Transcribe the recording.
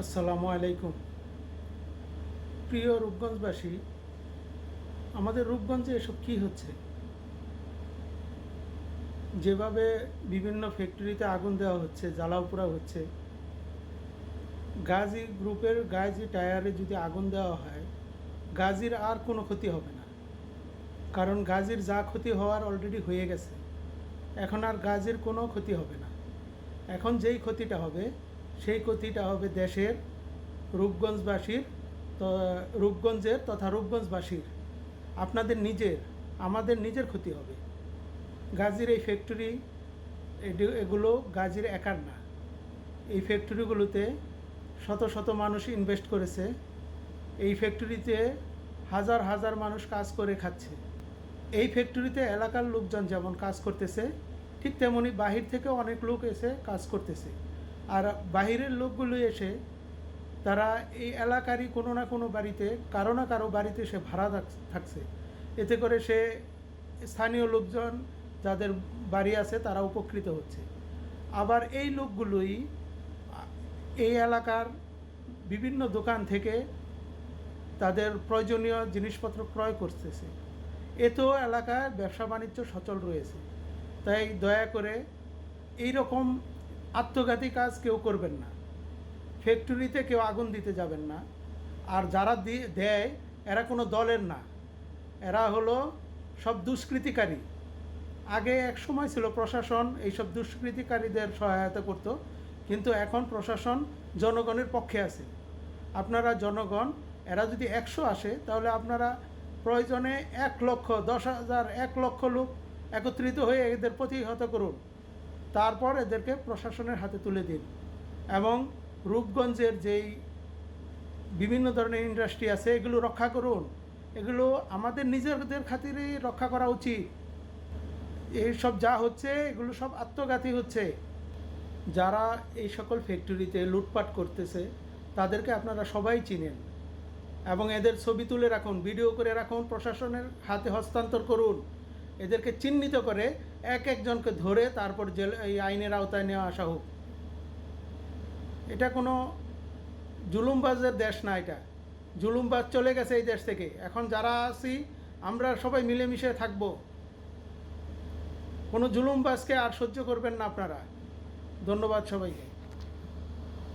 আসসালামু আলাইকুম। প্রিয় রূপগঞ্জবাসী, আমাদের রূপগঞ্জে এসব কি হচ্ছে? যেভাবে বিভিন্ন ফ্যাক্টরিতে আগুন দেওয়া হচ্ছে, জ্বালাও পোড়া হচ্ছে, গাজী গ্রুপের গাজী টায়ারে যদি আগুন দেওয়া হয়, গাজীর আর কোনো ক্ষতি হবে না। কারণ গাজীর যা ক্ষতি হওয়ার অলরেডি হয়ে গেছে। এখন আর গাজীর কোনো ক্ষতি হবে না। এখন যেই ক্ষতিটা হবে সেই ক্ষতিটা হবে দেশের রূপগঞ্জবাসীর রূপগঞ্জের তথা রূপগঞ্জবাসীর। আপনাদের নিজের, আমাদের নিজের ক্ষতি হবে। গাজীর এই ফ্যাক্টরি এগুলো গাজীর একার না। এই ফ্যাক্টরিগুলোতে শত শত মানুষ ইনভেস্ট করেছে। এই ফ্যাক্টরিতে হাজার হাজার মানুষ কাজ করে খাচ্ছে। এই ফ্যাক্টরিতে এলাকার লোকজন যেমন কাজ করতেছে, ঠিক তেমনি বাহির থেকে অনেক লোক এসে কাজ করতেছে। আর বাহিরের লোকগুলো এসে তারা এই এলাকারই কোনো না কোনো বাড়িতে, কারও না কারও বাড়িতে সে ভাড়া থাক- থাকছে। এতে করে সে স্থানীয় লোকজন যাদের বাড়ি আছে তারা উপকৃত হচ্ছে। আবার এই লোকগুলোই এই এলাকার বিভিন্ন দোকান থেকে তাদের প্রয়োজনীয় জিনিসপত্র ক্রয় করতেছে। এতেও এলাকায় ব্যবসা বাণিজ্য সচল রয়েছে। তাই দয়া করে এই রকম আত্মঘাতী কাজ কেউ করবেন না। ফ্যাক্টরিতে কেউ আগুন দিতে যাবেন না। আর যারা দিয়ে, এরা কোনো দলের না। এরা হলো সব দুষ্কৃতিকারী। আগে এক সময় ছিল প্রশাসন এইসব দুষ্কৃতিকারীদের সহায়তা করত, কিন্তু এখন প্রশাসন জনগণের পক্ষে আছে। আপনারা জনগণ, এরা যদি একশো আসে, তাহলে আপনারা প্রয়োজনে এক লক্ষ, দশ হাজার, এক লক্ষ লোক একত্রিত হয়ে এদের প্রতিহত করুন। তারপর এদেরকে প্রশাসনের হাতে তুলে দিন। এবং রূপগঞ্জের যেই বিভিন্ন ধরনের ইন্ডাস্ট্রি আছে, এগুলো রক্ষা করুন। এগুলো আমাদের নিজেদের খাতিরেই রক্ষা করা উচিত। এইসব যা হচ্ছে, এগুলো সব আত্মঘাতী হচ্ছে। যারা এই সকল ফ্যাক্টরিতে লুটপাট করতেছে, তাদেরকে আপনারা সবাই চিনেন। এবং এদের ছবি তুলে রাখুন, ভিডিও করে রাখুন, প্রশাসনের হাতে হস্তান্তর করুন। এদেরকে চিহ্নিত করে এক একজনকে ধরে তারপর জেল এই আইনের আওতায় নেওয়া আসা হোক। এটা কোনো জুলুমবাজের দেশ না এটা। জুলুমবাজ চলে গেছে এই দেশ থেকে। এখন যারা আছি, আমরা সবাই মিলেমিশে থাকব। কোনো জুলুমবাজকে আর সহ্য করবেন না আপনারা। ধন্যবাদ সবাইকে।